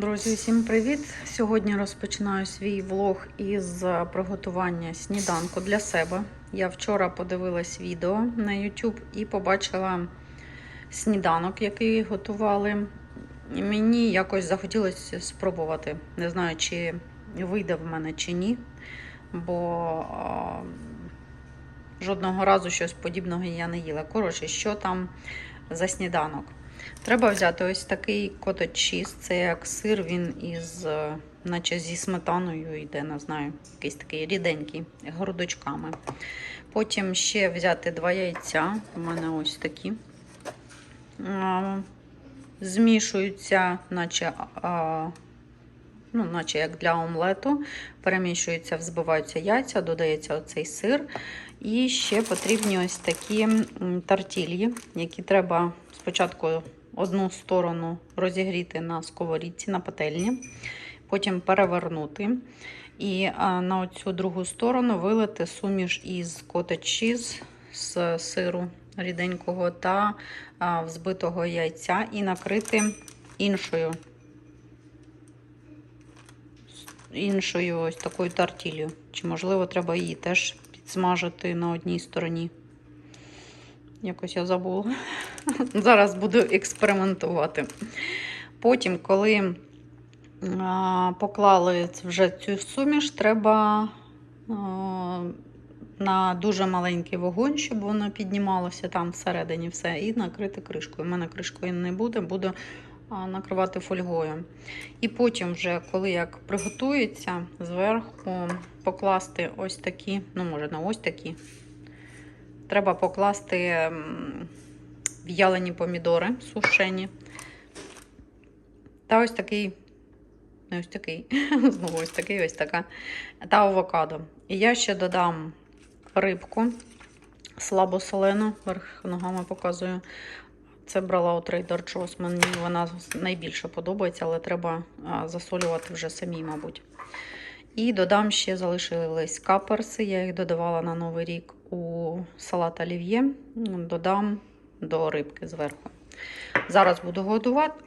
Друзі, всім привіт! Сьогодні розпочинаю свій влог із приготування сніданку для себе. Я вчора подивилась відео на YouTube і побачила сніданок, який готували. І мені якось захотілося спробувати. Не знаю, чи вийде в мене чи ні, бо жодного разу щось подібного я не їла. Коротше, що там за сніданок? Треба взяти ось такий котедж чіз. Це як сир, він із, е, наче зі сметаною йде, не знаю, якийсь такий ріденький, грудочками. Потім ще взяти два яйця. У мене ось такі. Змішуються, наче, ну, наче як для омлету. Перемішуються, взбиваються яйця, додається оцей сир. І ще потрібні ось такі м, тартільї, які треба спочатку одну сторону розігріти на сковорідці, на пательні, потім перевернути. І на оцю другу сторону вилити суміш із cottage з сиру ріденького та взбитого яйця і накрити іншою іншою ось такою тартілью. Чи, можливо, треба її теж підсмажити на одній стороні. Якось я забула. Зараз буду експериментувати. Потім, коли поклали вже цю суміш, треба на дуже маленький вогонь, щоб воно піднімалося там всередині все, і накрити кришкою. У мене кришкою не буде, буду накривати фольгою. І потім, вже, коли як приготується, зверху покласти ось такі, ну, може, на ось такі. Треба покласти в'ялені помідори сушені. Та ось такий, не ось такий, знову ось такий, ось така. Та авокадо. І я ще додам рибку слабосолену, верх ногами показую. Це брала у Trader Joe's, Мені вона найбільше подобається, але треба засолювати вже самій, мабуть. І додам ще залишились каперси. Я їх додавала на Новий рік у салат олів'є. Додам до рибки зверху. Зараз буду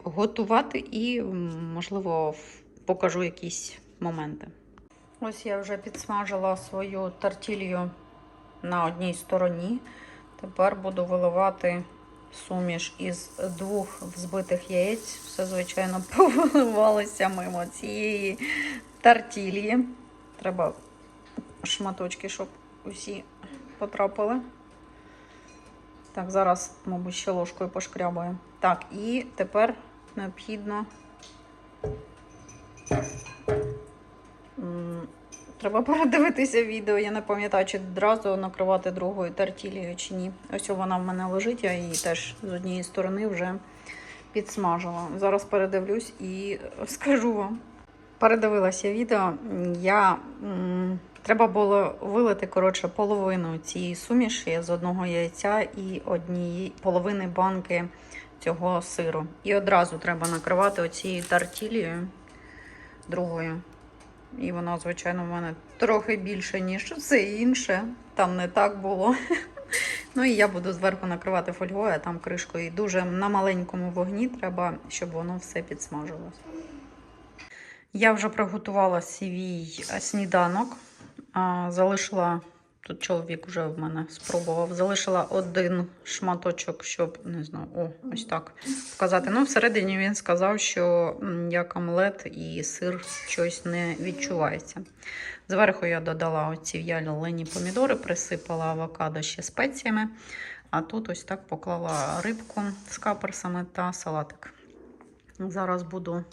готувати, і, можливо, покажу якісь моменти. Ось я вже підсмажила свою тартілью на одній стороні. Тепер буду виливати суміш із двох взбитих яєць. Все, звичайно, повиливалося мимо цієї тартілії. Треба шматочки, щоб усі потрапили. Так, зараз, мабуть, ще ложкою пошкрябаю. Так, і тепер необхідно. Треба передивитися відео. Я не пам'ятаю, чи одразу накривати другою тартілією чи ні. Ось вона в мене лежить, я її теж з однієї сторони вже підсмажила. Зараз передивлюсь і скажу вам. Передивилася відео. Я треба було вилити коротше половину цієї суміші з одного яйця і однієї половини банки цього сиру. І одразу треба накривати оцією тартілією другою. І воно, звичайно, в мене трохи більше, ніж все інше. Там не так було. Ну і я буду зверху накривати фольгою, а там кришкою. І дуже на маленькому вогні треба, щоб воно все підсмажилось. Я вже приготувала свій сніданок. Залишила, тут чоловік вже в мене спробував, залишила один шматочок, щоб, не знаю, о, ось так показати. Ну, всередині він сказав, що як омлет і сир щось не відчувається. Зверху я додала оці в'ялені помідори, присипала авокадо ще спеціями. А тут ось так поклала рибку з каперсами та салатик. Зараз буду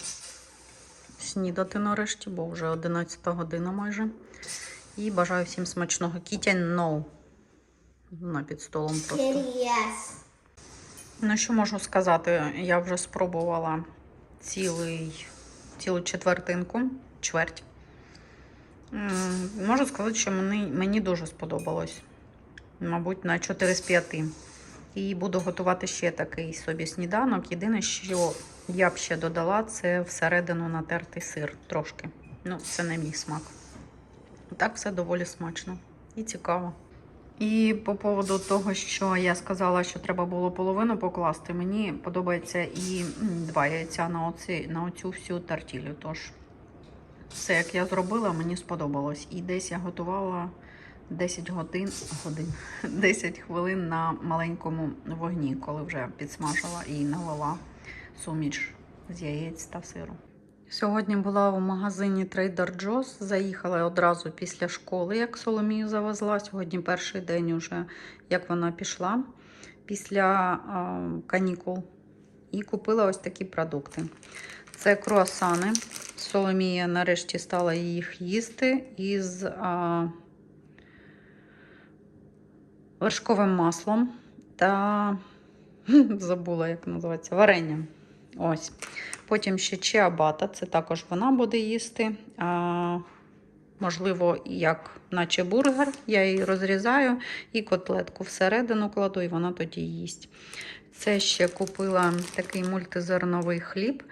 снідати нарешті, бо вже 11 година майже. І бажаю всім смачного. Кітя no. На під столом просто. Ну, що можу сказати? Я вже спробувала цілий, цілу четвертинку, чверть. Можу сказати, що мені, мені дуже сподобалось. Мабуть, на 4 з 5. І буду готувати ще такий собі сніданок. Єдине, що я б ще додала, це всередину натертий сир трошки. Ну, це не мій смак. Так все доволі смачно і цікаво. І по поводу того, що я сказала, що треба було половину покласти, мені подобається і два яйця на, оці, на оцю всю тартілю. Тож все, як я зробила, мені сподобалось. І десь я готувала 10 годин, годин 10 хвилин на маленькому вогні, коли вже підсмажила і налила суміш з яєць та сиру. Сьогодні була у магазині Trader Joe's. Заїхала одразу після школи, як Соломію завезла. Сьогодні перший день уже, як вона пішла після канікул. І купила ось такі продукти. Це круасани. Соломія нарешті стала їх їсти із а, вершковим маслом та забула, як називається, варенням. Ось. Потім ще чиабата, це також вона буде їсти. А, можливо, як наче бургер. Я її розрізаю і котлетку всередину кладу, і вона тоді їсть. Це ще купила такий мультизерновий хліб.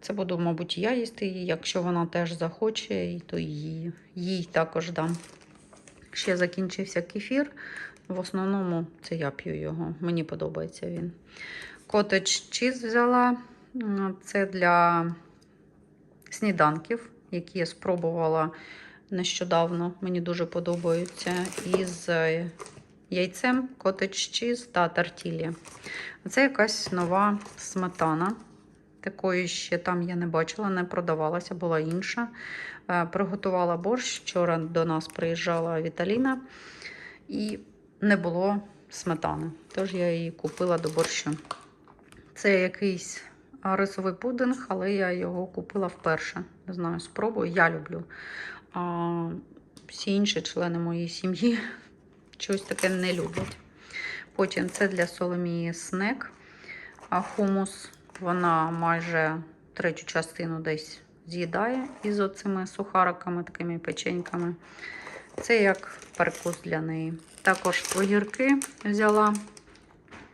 Це буду, мабуть, я їсти її. Якщо вона теж захоче, то їй, їй також дам. Ще закінчився кефір. В основному це я п'ю його. Мені подобається він. Котедж чіз взяла. Це для сніданків, які я спробувала нещодавно. Мені дуже подобаються. Із яйцем, котедж чіз та тартілі. Це якась нова сметана. Такої ще там я не бачила, не продавалася, була інша. Е, Приготувала борщ. Вчора до нас приїжджала Віталіна і не було сметани. Тож я її купила до борщу. Це якийсь рисовий пудинг, але я його купила вперше. Не знаю, спробую. Я люблю. А всі інші члени моєї сім'ї щось таке не люблять. Потім це для Соломії снек. А хумус вона майже третю частину десь з'їдає із оцими сухариками, такими печеньками. Це як перекус для неї. Також огірки взяла.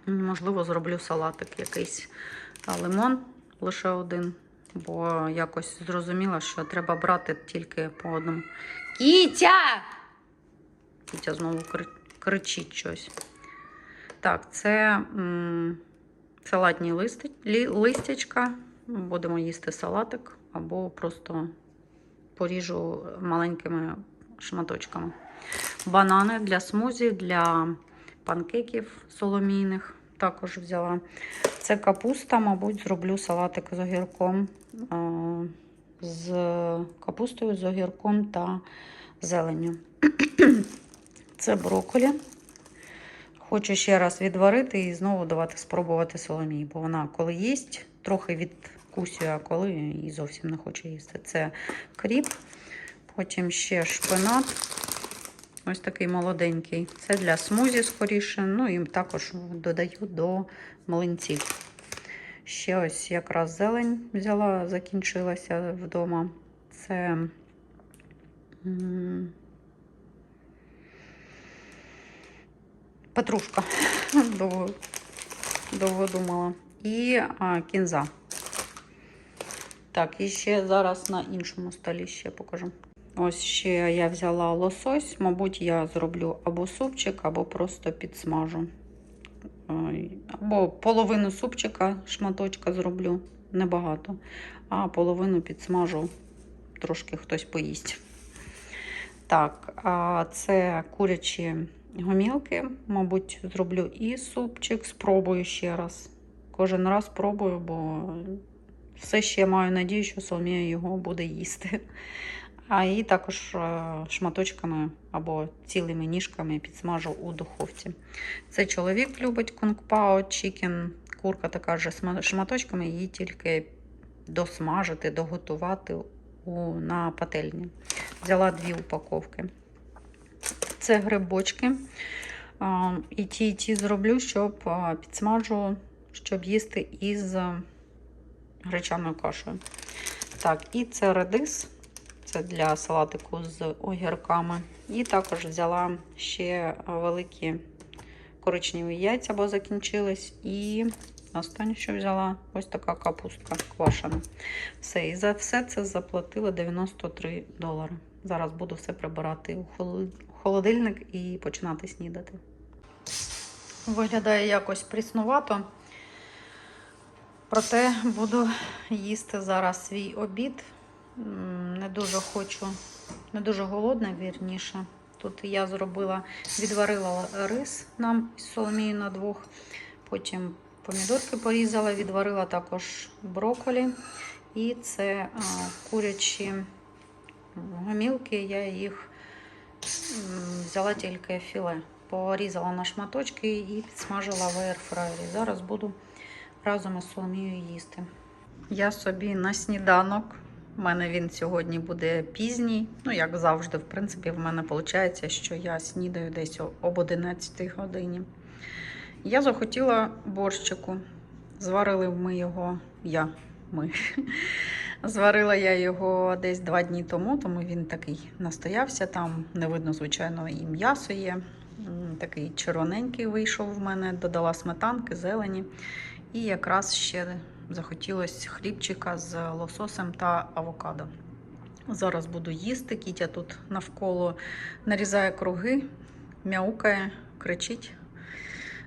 Можливо, зроблю салатик якийсь а лимон лише один, бо якось зрозуміла, що треба брати тільки по одному. Кітя! Кітя знову кричить щось. Так, це салатні листи, листячка. Будемо їсти салатик або просто поріжу маленькими шматочками. Банани для смузі, для панкейків соломійних також взяла. Це капуста, мабуть, зроблю салатик з огірком, з капустою, з огірком та зеленню. Це брокколі. Хочу ще раз відварити і знову давати спробувати соломії, бо вона коли їсть, трохи відкусює, а коли і зовсім не хоче їсти. Це кріп, потім ще шпинат. Ось такий молоденький. Це для смузі скоріше. Ну і також додаю до млинців. Ще ось якраз зелень взяла, закінчилася вдома. Це петрушка. Довго, довго думала. І а, кінза. Так, і ще зараз на іншому столі ще покажу. Ось ще я взяла лосось. Мабуть, я зроблю або супчик, або просто підсмажу. Або половину супчика, шматочка зроблю, небагато, а половину підсмажу, трошки хтось поїсть. Так, це курячі гомілки. Мабуть, зроблю і супчик, спробую ще раз. Кожен раз спробую, бо все ще маю надію, що Соломія його буде їсти. А її також е, шматочками або цілими ніжками підсмажу у духовці. Це чоловік любить кунг-пао, чікен, курка така же шматочками, її тільки досмажити, доготувати у, на пательні. Взяла дві упаковки. Це грибочки. І ті, і ті зроблю, щоб підсмажу, щоб їсти із гречаною кашею. Так, і це редис. Це для салатику з огірками. І також взяла ще великі коричневі яйця, бо закінчились. І останнє, що взяла, ось така капустка квашена. Все, і за все це заплатила 93 долари. Зараз буду все прибирати у холодильник і починати снідати. Виглядає якось пріснувато. Проте буду їсти зараз свій обід. Не дуже хочу, не дуже голодна, вірніше. Тут я зробила, відварила рис нам з Соломією на двох. Потім помідорки порізала, відварила також брокколі. І це курячі гомілки. Я їх взяла тільки філе. Порізала на шматочки і підсмажила в аерфраєрі. Зараз буду разом із Соломією їсти. Я собі на сніданок. У мене він сьогодні буде пізній. Ну, як завжди, в принципі, в мене виходить, що я снідаю десь об 11 годині. Я захотіла борщику. Зварили ми його, я, ми. Зварила я його десь два дні тому, тому він такий настоявся. Там не видно, звичайно, і м'ясо є. Такий червоненький вийшов в мене, додала сметанки, зелені. І якраз ще захотілося хлібчика з лососем та авокадо. Зараз буду їсти. Кітя тут навколо нарізає круги, мяукає, кричить.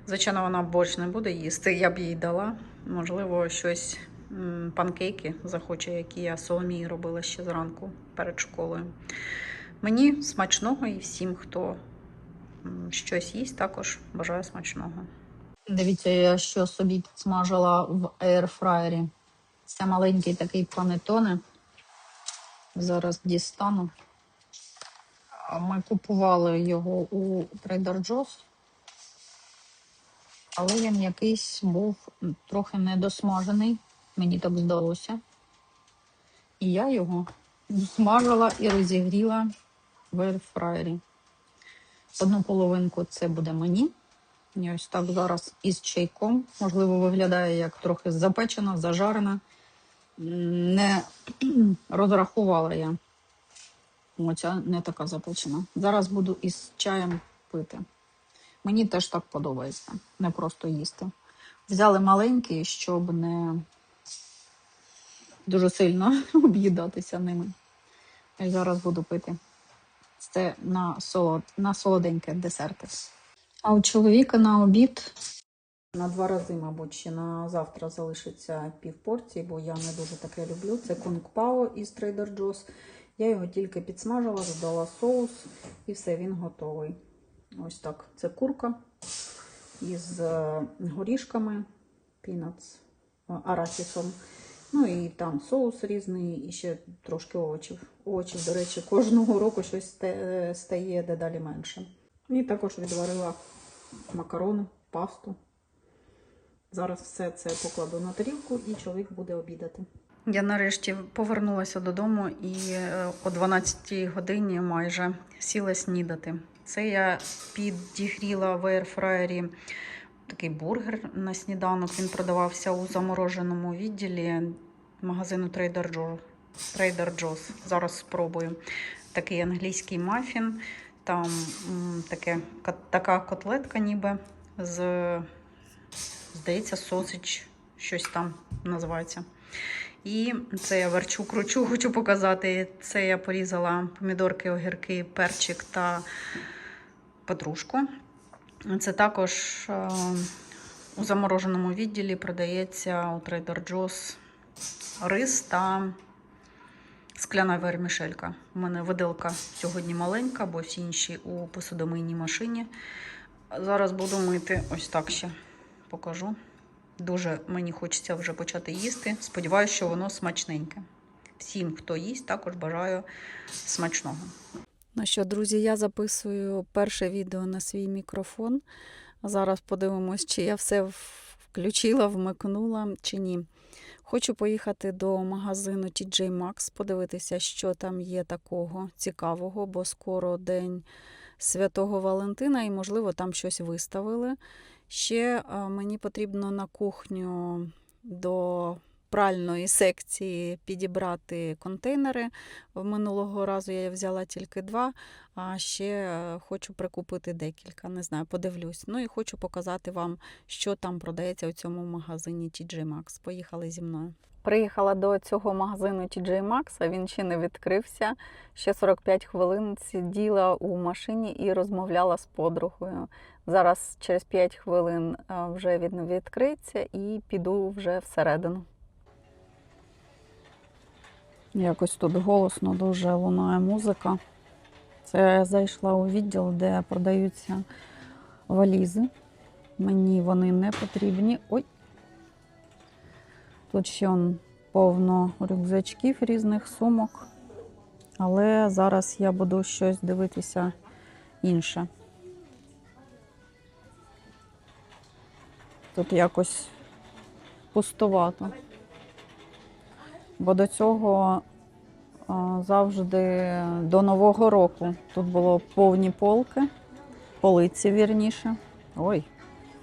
Звичайно, вона борщ не буде їсти, я б їй дала. Можливо, щось панкейки захоче, які я Соломії робила ще зранку перед школою. Мені смачного і всім, хто щось їсть, також бажаю смачного. Дивіться, я що собі підсмажила в аерфраєрі. Це маленький такий панетоне. Зараз дістану. Ми купували його у Trader Joe's, але він якийсь був трохи недосмажений, мені так здалося. І я його смажила і розігріла в аерфраєрі. Одну половинку це буде мені. Ось так зараз із чайком. Можливо, виглядає як трохи запечена, зажарена. Не розрахувала я. Оця не така запечена. Зараз буду із чаєм пити. Мені теж так подобається, не просто їсти. Взяли маленький, щоб не дуже сильно об'їдатися ними. І зараз буду пити. Це на, солод... на солоденьке десерти. А у чоловіка на обід на два рази, мабуть, ще на завтра залишиться пів порції, бо я не дуже таке люблю. Це кунг пао із Trader Joe's. Я його тільки підсмажила, додала соус і все, він готовий. Ось так. Це курка із е, горішками, пінац, арахісом. Ну і там соус різний, і ще трошки овочів. Овочів, до речі, кожного року щось стає дедалі менше. І також відварила макарони, пасту. Зараз все це покладу на тарілку і чоловік буде обідати. Я нарешті повернулася додому і е, о 12 годині майже сіла снідати. Це я підігріла в аерфраєрі такий бургер на сніданок. Він продавався у замороженому відділі магазину Trader Joe's. Trader Joe's. Зараз спробую. Такий англійський мафін. Там таке, така котлетка ніби з, здається, сосич, щось там називається. І це я верчу, кручу, хочу показати. Це я порізала помідорки, огірки, перчик та петрушку. Це також е, у замороженому відділі продається у Trader Joe's рис та скляна вермішелька. У мене виделка сьогодні маленька, бо всі інші у посудомийній машині. Зараз буду мити ось так ще покажу. Дуже мені хочеться вже почати їсти. Сподіваюся, що воно смачненьке. Всім, хто їсть, також бажаю смачного. Ну що, друзі, я записую перше відео на свій мікрофон. Зараз подивимось, чи я все включила, вмикнула чи ні. Хочу поїхати до магазину TJ Maxx, подивитися, що там є такого цікавого, бо скоро день Святого Валентина, і, можливо, там щось виставили. Ще мені потрібно на кухню до пральної секції підібрати контейнери. Минулого разу я взяла тільки два, а ще е, хочу прикупити декілька. Не знаю, подивлюсь. Ну і хочу показати вам, що там продається у цьому магазині TJ Maxx. Поїхали зі мною. Приїхала до цього магазину TJ Maxx, він ще не відкрився. Ще 45 хвилин сиділа у машині і розмовляла з подругою. Зараз через 5 хвилин е, вже він відкриється і піду вже всередину. Якось тут голосно дуже лунає музика. Це я зайшла у відділ, де продаються валізи. Мені вони не потрібні. Ой. Тут ще он повно рюкзачків різних сумок. Але зараз я буду щось дивитися інше. Тут якось пустувато. Бо до цього завжди до Нового року тут було повні полки, полиці вірніше. Ой,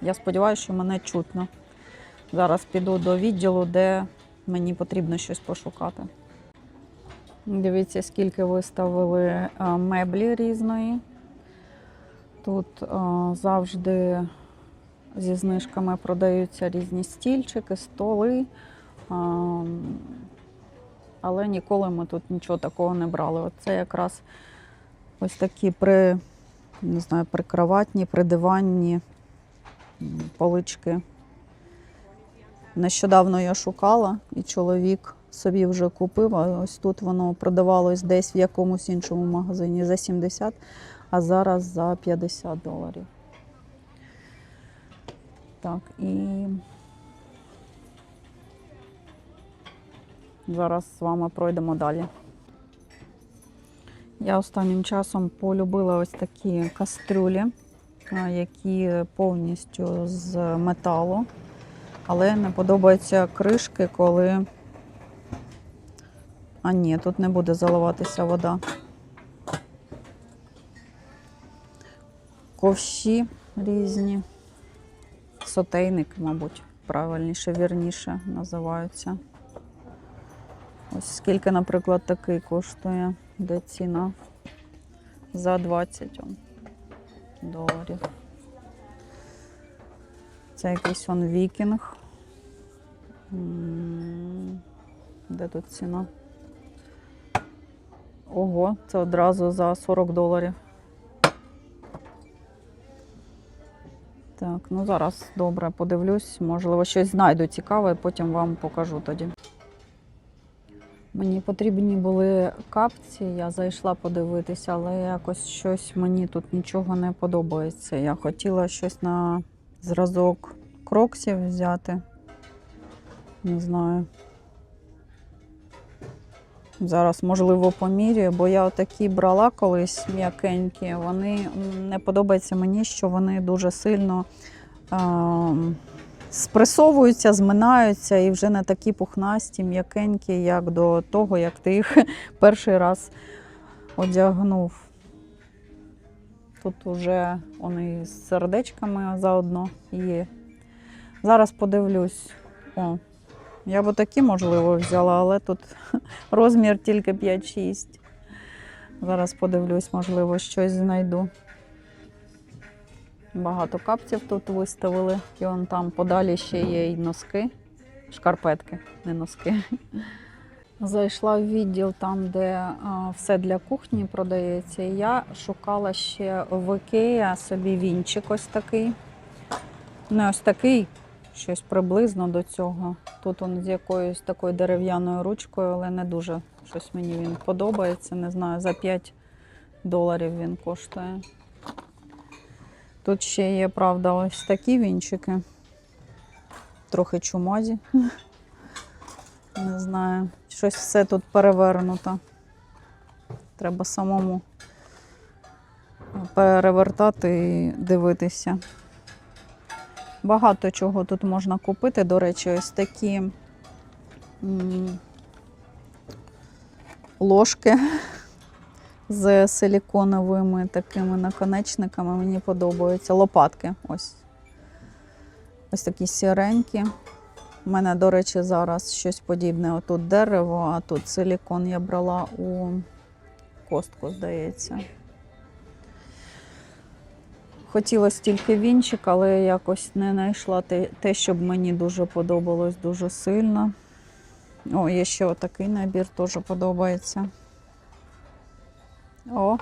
я сподіваюся, що мене чутно. Зараз піду до відділу, де мені потрібно щось пошукати. Дивіться, скільки виставили меблі різної. Тут завжди зі знижками продаються різні стільчики, столи. Але ніколи ми тут нічого такого не брали. Оце якраз ось такі при, не знаю, прикроватні, придиванні полички. Нещодавно я шукала, і чоловік собі вже купив, а ось тут воно продавалось десь в якомусь іншому магазині за 70, а зараз за 50 доларів. Так, і зараз з вами пройдемо далі. Я останнім часом полюбила ось такі кастрюлі, які повністю з металу. Але не подобаються кришки, коли. А ні, тут не буде заливатися вода. Ковші різні. Сотейники, мабуть, правильніше, вірніше називаються. Ось скільки, наприклад, такий коштує, де ціна за 20 доларів. Це якийсь он вікінг. Де тут ціна? Ого, це одразу за 40 доларів. Так, ну зараз добре подивлюсь, можливо, щось знайду цікаве, потім вам покажу тоді. Мені потрібні були капці, я зайшла подивитися, але якось щось мені тут нічого не подобається. Я хотіла щось на зразок кроксів взяти. Не знаю. Зараз, можливо, поміряю, бо я отакі брала колись м'якенькі. Вони не подобається мені, що вони дуже сильно а, спресовуються, зминаються і вже не такі пухнасті, м'якенькі, як до того, як ти їх перший раз одягнув. Тут вже вони з сердечками заодно є. Зараз подивлюсь. О, я б такі, можливо, взяла, але тут розмір тільки 5-6. Зараз подивлюсь, можливо, щось знайду. Багато капців тут виставили. І вон там подалі ще є й носки, шкарпетки, не носки. Зайшла в відділ там, де все для кухні продається. І я шукала ще в Ікея собі вінчик ось такий. Не ось такий, щось приблизно до цього. Тут он з якоюсь такою дерев'яною ручкою, але не дуже щось мені він подобається. Не знаю, за 5 доларів він коштує. Тут ще є, правда, ось такі вінчики. Трохи чумазі. Не знаю, щось все тут перевернуто. Треба самому перевертати і дивитися. Багато чого тут можна купити. До речі, ось такі ложки з силіконовими такими наконечниками. Мені подобаються. Лопатки. Ось. Ось такі сіренькі. У мене, до речі, зараз щось подібне. Отут дерево, а тут силікон я брала у костку, здається. Хотілося тільки вінчик, але якось не знайшла те, те, щоб мені дуже подобалось дуже сильно. О, є ще отакий набір, теж подобається. О,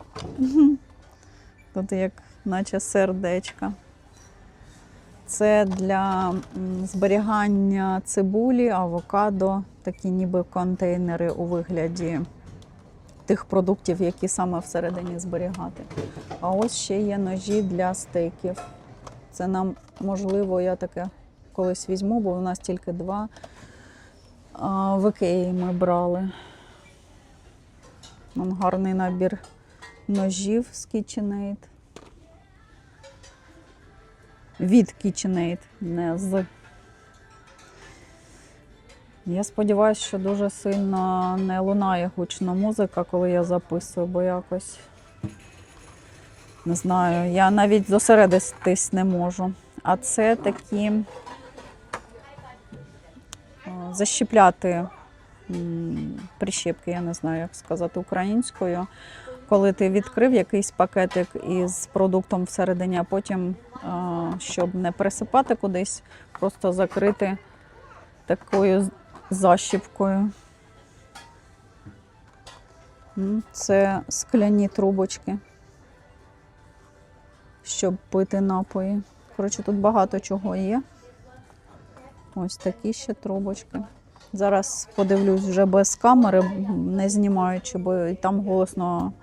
тут як наче сердечко. Це для зберігання цибулі, авокадо, такі ніби контейнери у вигляді тих продуктів, які саме всередині зберігати. А ось ще є ножі для стейків. Це нам, можливо, я таке колись візьму, бо у нас тільки два. В Ікеї ми брали. Вон гарний набір ножів з KitchenAid. Від KitchenAid, не з. Я сподіваюся, що дуже сильно не лунає гучно музика, коли я записую, бо якось не знаю, я навіть зосередитись не можу. А це такі защіпляти прищепки, я не знаю, як сказати українською. Коли ти відкрив якийсь пакетик із продуктом всередині, а потім, щоб не пересипати кудись, просто закрити такою защіпкою. Це скляні трубочки, щоб пити напої. Коротше, тут багато чого є. Ось такі ще трубочки. Зараз подивлюсь вже без камери, не знімаючи, бо там голосно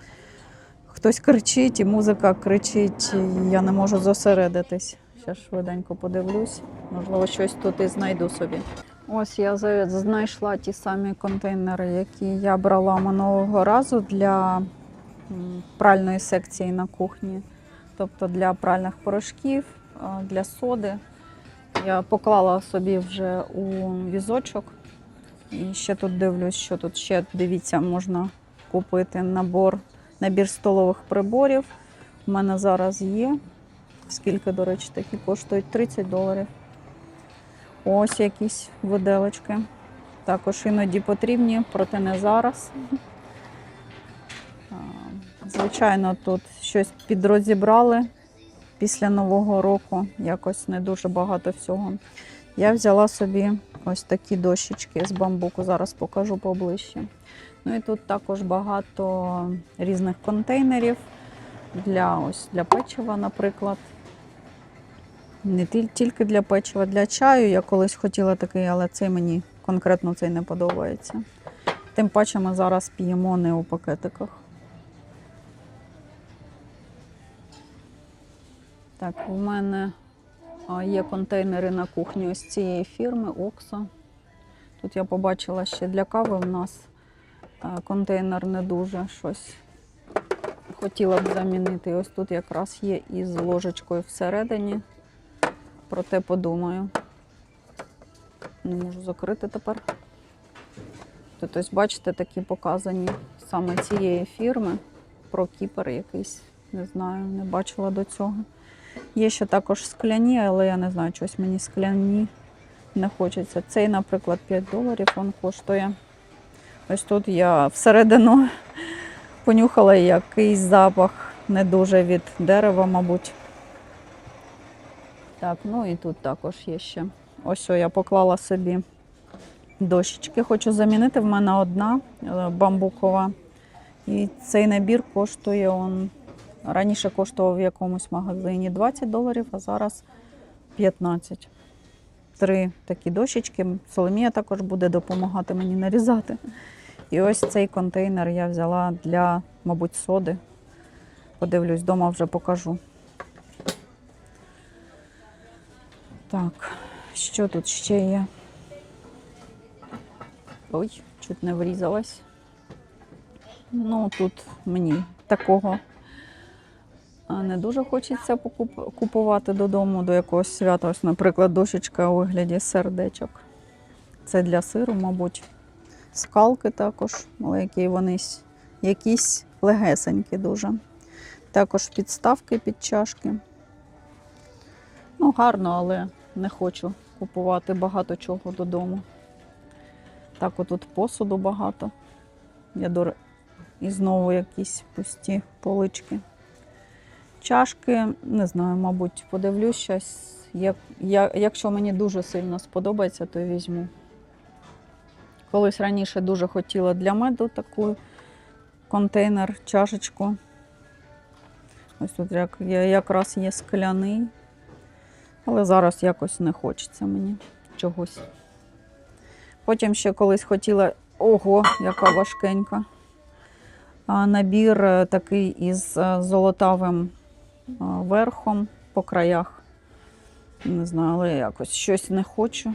хтось кричить, і музика кричить, я не можу зосередитись. Ще швиденько подивлюсь. Можливо, щось тут і знайду собі. Ось я знайшла ті самі контейнери, які я брала минулого разу для пральної секції на кухні, тобто для пральних порошків, для соди. Я поклала собі вже у візочок. І ще тут дивлюсь, що тут ще дивіться, можна купити набор, набір столових приборів. У мене зараз є. Скільки, до речі, такі коштують 30 доларів. Ось якісь виделочки. Також іноді потрібні, проте не зараз. Звичайно, тут щось підрозібрали після Нового року. Якось не дуже багато всього. Я взяла собі ось такі дощечки з бамбуку. Зараз покажу поближче. Ну і тут також багато різних контейнерів для, ось, для печива, наприклад. Не тільки для печива, для чаю. Я колись хотіла такий, але цей мені конкретно цей не подобається. Тим паче ми зараз п'ємо не у пакетиках. Так, у мене є контейнери на кухні ось цієї фірми Окса. Тут я побачила ще для кави в нас контейнер не дуже щось. Хотіла б замінити. Ось тут якраз є із ложечкою всередині. Проте подумаю. Не можу закрити тепер. Тут ось, бачите, такі показані саме цієї фірми. Про кіпер якийсь. Не знаю, не бачила до цього. Є ще також скляні, але я не знаю, чогось мені скляні не хочеться. Цей, наприклад, 5 доларів він коштує. Ось тут я всередину понюхала якийсь запах не дуже від дерева, мабуть. Так, ну і тут також є ще. Ось я поклала собі дощечки. Хочу замінити. В мене одна е, бамбукова. І цей набір коштує он. Раніше коштував в якомусь магазині 20 доларів, а зараз 15. Три такі дощечки. Соломія також буде допомагати мені нарізати. І ось цей контейнер я взяла для, мабуть, соди. Подивлюсь, вдома вже покажу. Так, що тут ще є? Ой, чуть не врізалась. Ну, тут мені такого не дуже хочеться купувати додому до якогось свята. Ось, наприклад, дощечка у вигляді сердечок. Це для сиру, мабуть. Скалки також, але які вони якісь легесенькі дуже. Також підставки під чашки. Ну, гарно, але не хочу купувати багато чого додому. Так, отут посуду багато. Я. І знову якісь пусті полички. Чашки, не знаю, мабуть, подивлюсь щось. Як, я, якщо мені дуже сильно сподобається, то візьму. Колись раніше дуже хотіла для меду таку контейнер, чашечку. Ось тут як, якраз є скляний. Але зараз якось не хочеться мені чогось. Потім ще колись хотіла. Ого, яка важкенька. Набір е, такий із е, золотавим верхом по краях. Не знаю, але якось щось не хочу.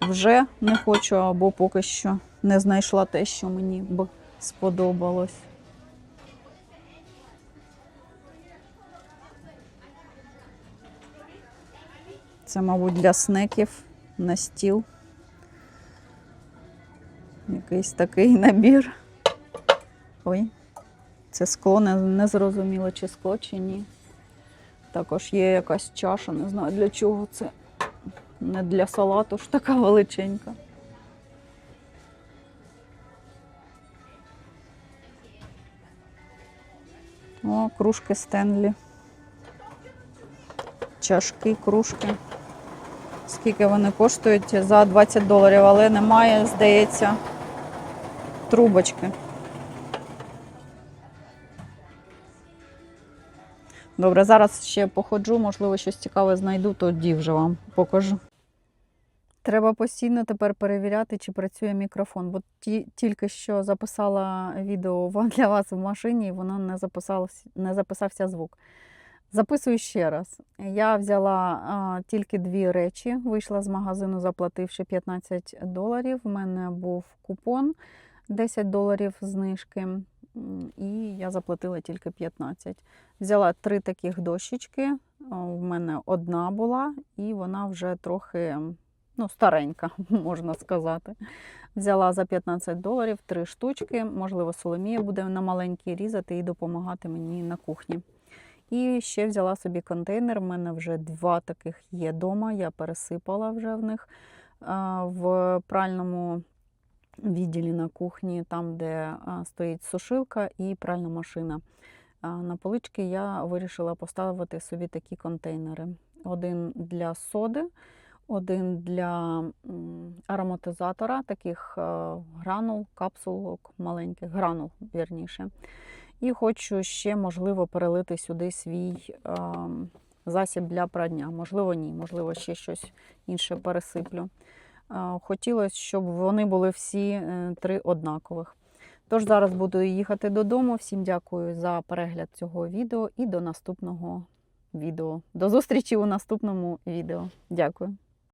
Вже не хочу, або поки що не знайшла те, що мені б сподобалось. Це, мабуть, для снеків на стіл. Якийсь такий набір. Ой, це скло, не, не чи скло, чи ні. Також є якась чаша, не знаю для чого це. Не для салату ж така величенька. О, кружки Стенлі. Чашки, кружки. Скільки вони коштують? За 20 доларів, але немає, здається, трубочки. Добре, зараз ще походжу, можливо, щось цікаве знайду, тоді вже вам покажу. Треба постійно тепер перевіряти, чи працює мікрофон, бо ті, тільки що записала відео для вас в машині, і воно не, не записався звук. Записую ще раз. Я взяла а, тільки дві речі, вийшла з магазину, заплативши 15 доларів. У мене був купон 10 доларів знижки, і я заплатила тільки 15. Взяла три таких дощечки. У мене одна була, і вона вже трохи ну, старенька, можна сказати. Взяла за 15 доларів три штучки. Можливо, Соломія буде на маленькій різати і допомагати мені на кухні. І ще взяла собі контейнер. У мене вже два таких є вдома. Я пересипала вже в них в пральному відділі на кухні, там, де стоїть сушилка і пральна машина. На полички я вирішила поставити собі такі контейнери: один для соди, один для ароматизатора, таких гранул, капсулок маленьких, гранул, вірніше. І хочу ще, можливо, перелити сюди свій засіб для прання. Можливо, ні, можливо, ще щось інше пересиплю. Хотілося, щоб вони були всі е, три однакових. Тож зараз буду їхати додому. Всім дякую за перегляд цього відео і до наступного відео. До зустрічі у наступному відео. Дякую.